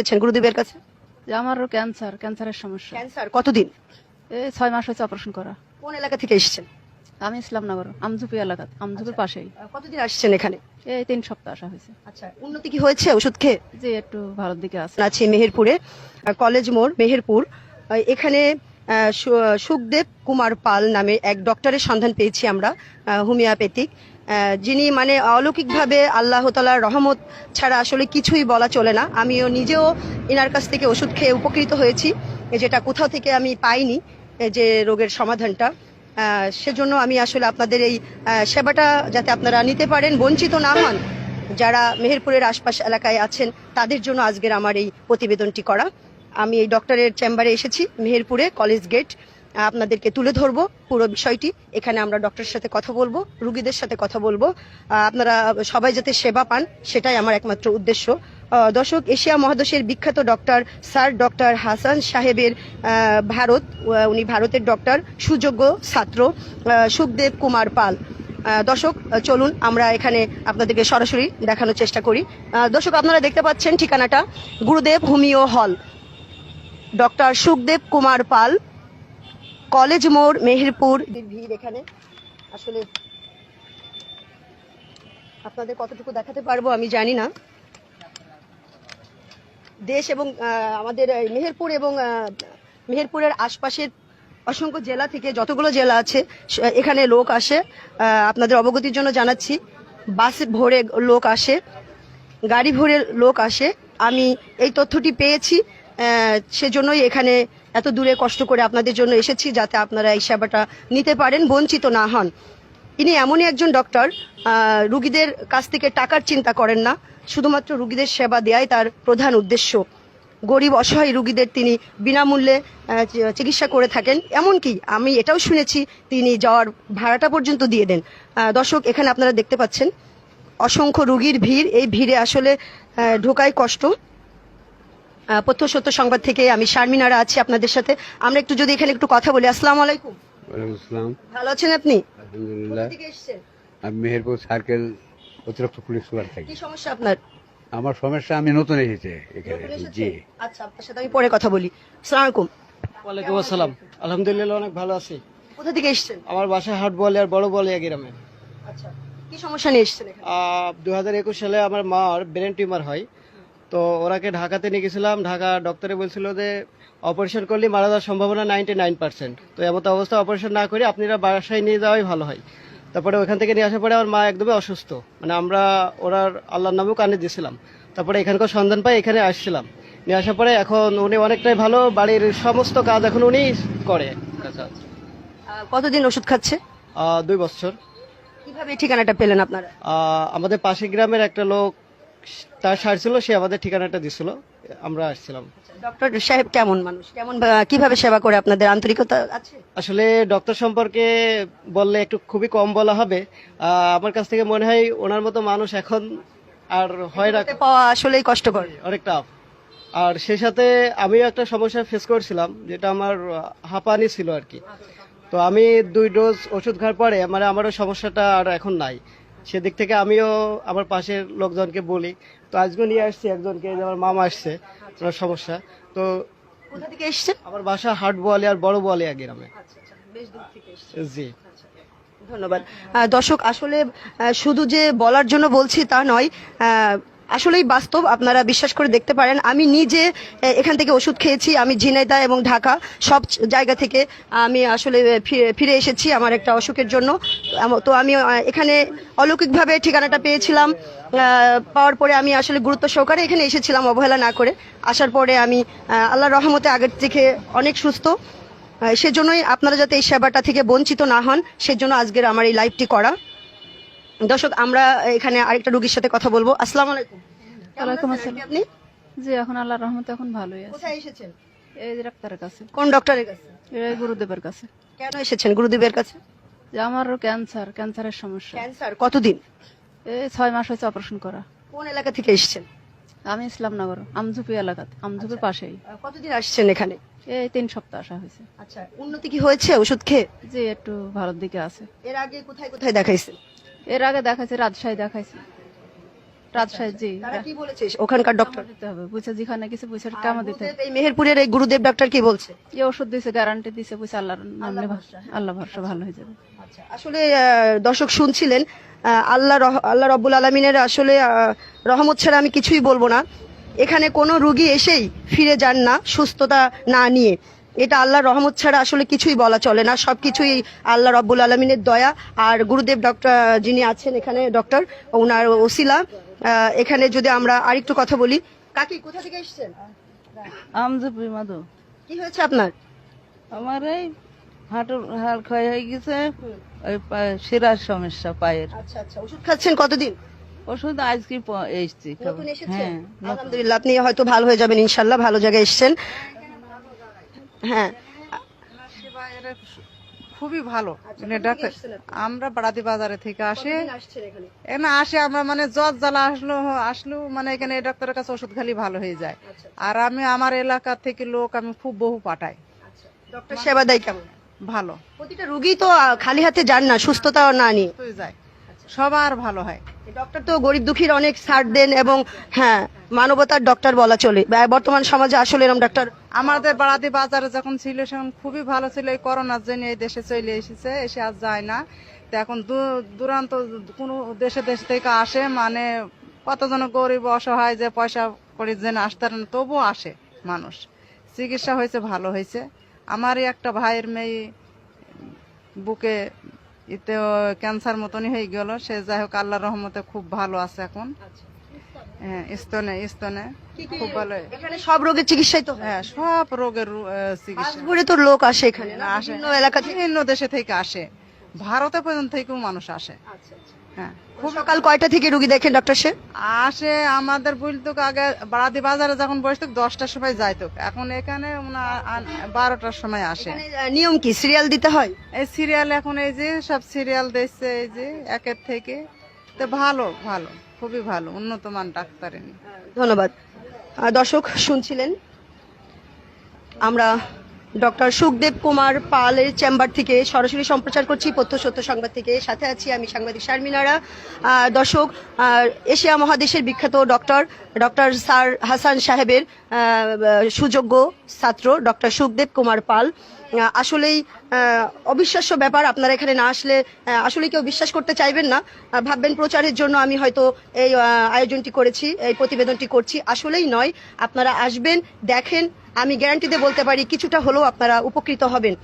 এসেছেন গুরুদেবের কাছে? যে আমারও ক্যান্সার ক্যান্সারের সমস্যা। ক্যান্সার কতদিন? এই ছয় মাস হয়েছে অপারেশন করা। কোন এলাকা থেকে এসেছেন? আমি ইসলামনগর আমঝুপি এলাকাত আমঝুপির পাশেই। কতদিন আসছেন এখানে? এই তিন সপ্তাহ আসা হয়েছে। আচ্ছা উন্নতি কি হয়েছে ওষুধ খেয়ে? যে একটু ভালোর দিকে আছে। আছি মেহেরপুরে কলেজ মোড় মেহেরপুর। এখানে সুখদেব কুমার পাল নামে এক ডক্টরের সন্ধান পেয়েছি আমরা হোমিওপ্যাথিক। যিনি মানে অলৌকিকভাবে আল্লাহ তালার রহমত ছাড়া আসলে কিছুই বলা চলে না। আমিও নিজেও এনার কাছ থেকে ওষুধ খেয়ে উপকৃত হয়েছি যেটা কোথাও থেকে আমি পাইনি যে রোগের সমাধানটা। সেজন্য আমি আসলে আপনাদের এই সেবাটা যাতে আপনারা নিতে পারেন, বঞ্চিত না হন, যারা মেহেরপুরের আশপাশ এলাকায় আছেন, তাদের জন্য আজকের আমার এই প্রতিবেদনটি করা। আমি এই ডক্টরের চেম্বারে এসেছি, মেহেরপুরে কলেজ গেট। আপনাদেরকে তুলে ধরবো পুরো বিষয়টি। এখানে আমরা ডক্টরের সাথে কথা বলব, রুগীদের সাথে কথা বলব। আপনারা সবাই যাতে সেবা পান, সেটাই আমার একমাত্র উদ্দেশ্য। দর্শক, এশিয়া মহাদেশের বিখ্যাত ডক্টর স্যার ডক্টর হাসান সাহেবের ভারত উনি ভারতের ডক্টর, সুযোগ্য ছাত্র সুখদেব কুমার পাল। দর্শক, চলুন আমরা এখানে আপনাদেরকে সরাসরি দেখানোর চেষ্টা করি। দর্শক, আপনারা দেখতে পাচ্ছেন ঠিকানাটা, গুরুদেব হোমিও হল। ডক্টর সুখদেব কুমার পাল কলেজ মোড়, মেহেরপুর। ভিড় এখানে। আসলে আপনাদের কতটুকু দেখাতে পারব আমি জানি না। দেশ এবং আমাদের মেহেরপুর এবং মেহেরপুরের আশপাশের অসংখ্য জেলা থেকে যতগুলো জেলা আছে এখানে লোক আসে। আপনাদের অবগতির জন্য জানাচ্ছি, বাসে ভরে লোক আসে, গাড়ি ভরে লোক আসে। আমি এই তথ্যটি পেয়েছি সেজন্যই এখানে এত দূরে কষ্ট করে আপনাদের জন্য এসেছি যাতে আপনারা এই সেবাটা নিতে পারেন, বঞ্চিত না হন। ইনি এমনই একজন ডক্টর রুগীদের কাছ থেকে টাকার চিন্তা করেন না, শুধুমাত্র রুগীদের সেবা দেয়াই তার প্রধান উদ্দেশ্য। গরিব, অসহায় রুগীদের তিনি বিনামূল্যে চিকিৎসা করে থাকেন। এমনকি আমি এটাও শুনেছি, তিনি যাওয়ার ভাড়াটা পর্যন্ত দিয়ে দেন। দর্শক, এখানে আপনারা দেখতে পাচ্ছেন, অসংখ্য রুগীর ভিড়। এই ভিড়ে আসলে ঢোকায় কষ্ট। প্রত্যহ সত্য সংবাদ থেকে আমি শারমিনারা আছি আপনাদের সাথে। আমরা একটু যদি এখানে একটু কথা বলি। আসসালামু আলাইকুম। ওয়ালাইকুম আসসালাম। ভালো আছেন আপনি? আলহামদুলিল্লাহ। আমি মেহেরপুর সার্কেল অতিরিক্ত পুলিশ সুপার থাকি। কি সমস্যা আপনার? আমার সমস্যা আমি নতুন এসেছি এখানে জি। আচ্ছা আপনার সাথে আমি পরে কথা বলি। আসসালামু আলাইকুম। ওয়ালাইকুম আসসালাম। আলহামদুলিল্লাহ অনেক ভালো আছি। কোথা থেকে এসেছেন? আমার বাসা হাট বলে আর বড় বলে গ্রামে। আচ্ছা কি সমস্যা নিয়ে এসেছেন এখানে? দু হাজার একুশ সালে আমার মার ব্রেন টিউমার হয়। তো ওরাকে ঢাকাতে নিয়ে গেছিলাম ঢাকা ডক্টরে বলছিল যে অপারেশন করলে মারা যাওয়ার সম্ভাবনা নাইনটি নাইন পার্সেন্ট তো এমন অবস্থা অপারেশন না করে আপনারা বাসায় নিয়ে যাওয়াই ভালো হয়। তারপরে ওখান থেকে নিয়ে আসার পরে আমার মা একদমই অসুস্থ। মানে আমরা ওরার আল্লাহর নামেও কানে দিয়েছিলাম। তারপরে এখানকার সন্ধান পাই এখানে আসছিলাম। নিয়ে আসার পরে এখন উনি অনেকটাই ভালো বাড়ির সমস্ত কাজ এখন উনি করে। কতদিন ওষুধ খাচ্ছে? দুই বছর। কীভাবে ঠিকানাটা পেলেন আপনারা? আমাদের পাশের গ্রামের একটা লোক তার সার ছিল সে আমাদের ঠিকানাটা দিছিল। আমরা আসছিলাম। ডক্টর সাহেব কেমন মানুষ? কেমন কীভাবে সেবা করে আপনাদের আন্তরিকতা আছে? আসলে ডক্টর সম্পর্কে বললে একটু খুবই কম বলা হবে। আমার কাছ থেকে মনে হয় ওনার মতো মানুষ এখন আর হয় না। পাওয়া আসলেই কষ্টকর। অনেক টাফ আর সেই সাথে আমিও একটা সমস্যা ফেস করছিলাম যেটা আমার হাঁপানি ছিল আর কি। তো আমি দুই ডোজ ওষুধ খাওয়ার পরে মানে আমার ওই সমস্যাটা আর এখন নাই। সেদিক থেকে আমিও আমার পাশের লোকজনকে বলি। তো আজকে নিয়ে আসছি একজনকে আমার মামা আসছে ওনার সমস্যা। তো কোথা থেকে এসেছেন? আমার বাসা হাট বলে আর বড় বলে গ্রামে। থেকে এসেছেন। জি। ধন্যবাদ। দর্শক আসলে শুধু যে বলার জন্য বলছি তা নয় আসলেই বাস্তব আপনারা বিশ্বাস করে দেখতে পারেন। আমি নিজে এখান থেকে ওষুধ খেয়েছি আমি ঝিনাইদা এবং ঢাকা সব জায়গা থেকে আমি আসলে ফিরে- এসেছি আমার একটা অসুখের জন্য। তো আমি এখানে অলৌকিকভাবে ঠিকানাটা পেয়েছিলাম পাওয়ার পরে আমি আসলে গুরুত্ব সহকারে এখানে এসেছিলাম অবহেলা না করে। আসার পরে আমি আহ, আল্লাহর রহমতে আগের থেকে অনেক সুস্থ। সেজন্যই আপনারা যাতে এই সেবাটা থেকে বঞ্চিত না হন সেজন্য আজকের আমার এই লাইভটি করা। দর্শক আমরা এখানে আরেকটা রোগীর সাথে কথা বলব। আসসালামু আলাইকুম। ওয়ালাইকুম আসসালাম। আপনি? যে এখন আল্লাহর রহমতে এখন ভালোই আছে। কোথায় এসেছেন? এই ডাক্তারের কাছে। কোন ডক্টরের কাছে? এই গুরুদেবের কাছে। কেন এসেছেন গুরুদেবের কাছে? যে আমারও ক্যান্সার ক্যান্সারের সমস্যা। ক্যান্সার কতদিন? এই ছয় মাস হয়েছে অপারেশন করা। কোন এলাকা থেকে এসেছেন? আমি ইসলামনগর আমঝুপি এলাকাত আমঝুপির পাশেই। কতদিন আসছেন এখানে? এই তিন সপ্তাহ আসা হয়েছে। আচ্ছা উন্নতি কি হয়েছে? ওষুধ খেয়ে? যে একটু ভালোর দিকে আছে। এর আগে কোথায় কোথায় দেখাইছেন? এর আগে দেখাইছে রাজশাহী দেখাইছে। রাজশাহী জি। তারা কি বলেছে? ওখানকার ডক্টর দিতে হবে। বুঝছে যেখানে কিছু বুঝছে কামা দিতে হবে। এই মেহেরপুরের এই গুরুদেব কি বলছে? এই ওষুধ দিছে গ্যারান্টি দিছে বুঝছে আল্লাহর নাম আল্লাহ ভরসা। ভালো হয়ে যাবে। আসলে দর্শক শুনছিলেন আল্লাহ আল্লাহ রব্বুল আলমিনের আসলে রহমত ছাড়া আমি কিছুই বলব না। এখানে কোনো রুগী এসেই ফিরে যান না সুস্থতা না নিয়ে। এটা আল্লাহর রহমত ছাড়া আসলে কিছুই বলা চলে না। সব কিছুই আল্লাহ রব্বুল আলমিনের দয়া। আর গুরুদেব ডক্টর যিনি আছেন এখানে ডক্টর ওনার ওসিলা এখানে যদি আমরা আরেকটু কথা বলি কাকি কোথা থেকে এসেছেন? কি হয়েছে আপনার? আমার এই হাঁটুর হাড় ক্ষয় হয়ে গেছে ওই শিরার সমস্যা পায়ের। আচ্ছা আচ্ছা ওষুধ খাচ্ছেন কতদিন? ওষুধ আজকে এসছি। হ্যাঁ আলহামদুলিল্লাহ আপনি হয়তো ভালো হয়ে যাবেন ইনশাল্লাহ ভালো জায়গায় এসেছেন। হ্যাঁ। সেবা এরা খুবই ভালো। মানে ডাক্তার আমরা বাড়াতি বাজারে থেকে আসি। এখানে? আসে আমরা মানে জ্বর জ্বালা আসলো আসলেও মানে এখানে ডাক্তারের কাছে ওষুধ খালি ভালো হয়ে যায়। আর আমি আমার এলাকা থেকে লোক আমি খুব বহু পাঠাই। ডক্টর সেবা দেয় কেমন? ভালো। প্রতিটা রুগী তো খালি হাতে যান না সুস্থতা না নিয়ে। যায়। সবার ভালো হয়। ডক্টর তো গরিব দুঃখীর অনেক ছাড় দেন এবং হ্যাঁ মানবতার ডক্টর বলা চলে। বর্তমান সমাজে আসলে এরকম ডক্টর আমাদের বাড়াতি বাজারে যখন ছিল সেখন খুবই ভালো ছিল। এই করোনার জন্য এই দেশে চলে এসেছে এসে আর যায় না। তো এখন দূরান্ত কোনো দেশে দেশ থেকে আসে মানে কতজন গরিব অসহায় যে পয়সা করে যেন আসতে না, তবুও আসে মানুষ। চিকিৎসা হয়েছে ভালো হয়েছে। আমারই একটা ভাইয়ের মেয়ে বুকে এতে ক্যান্সার মতনই হয়ে গেল। সে যাই হোক আল্লাহ রহমতে খুব ভালো আছে এখন। হ্যাঁ স্তনে স্তনে খুব ভালো। সব রোগের চিকিৎসাই তো? হ্যাঁ সব রোগের চিকিৎসা। তো লোক আসে এখানে আসে। এলাকা থেকে? দেশে থেকে আসে। ভারতে পর্যন্ত থেকেও মানুষ আসে। হ্যাঁ। সকাল কয়টা থেকে রুগী দেখেন ডক্টর সে আসে আমাদের বলতো আগে বারাদি বাজারে যখন বসতো দশটার সময় যাইতো এখন এখানে বারোটার সময় আসে। নিয়ম কি? সিরিয়াল দিতে হয়? এই সিরিয়াল এখন এই যে সব সিরিয়াল দিচ্ছে এই যে একের থেকে। তো ভালো ভালো খুবই ভালো উন্নত মান ডাক্তারের। ধন্যবাদ। দর্শক শুনছিলেন। আমরা ডক্টর সুখদেব কুমার পালের চেম্বার থেকে সরাসরি সম্প্রচার করছি পথ্য সত্য সংবাদ থেকে। সাথে আছি আমি সাংবাদিক শারমিনারা। দর্শক এশিয়া মহাদেশের বিখ্যাত ডক্টর ডক্টর স্যার হাসান সাহেবের সুযোগ্য ছাত্র ডক্টর সুখদেব কুমার পাল। আসলেই অবিশ্বাস্য ব্যাপার আপনারা এখানে না আসলে আসলে কেউ বিশ্বাস করতে চাইবেন না। ভাববেন প্রচারের জন্য আমি হয়তো এই আয়োজনটি করেছি, এই প্রতিবেদনটি করছি। আসলেই নয়, আপনারা আসবেন, দেখেন আমি গ্যারান্টিতে বলতে পারি কিছুটা হলেও আপনারা উপকৃত হবেন।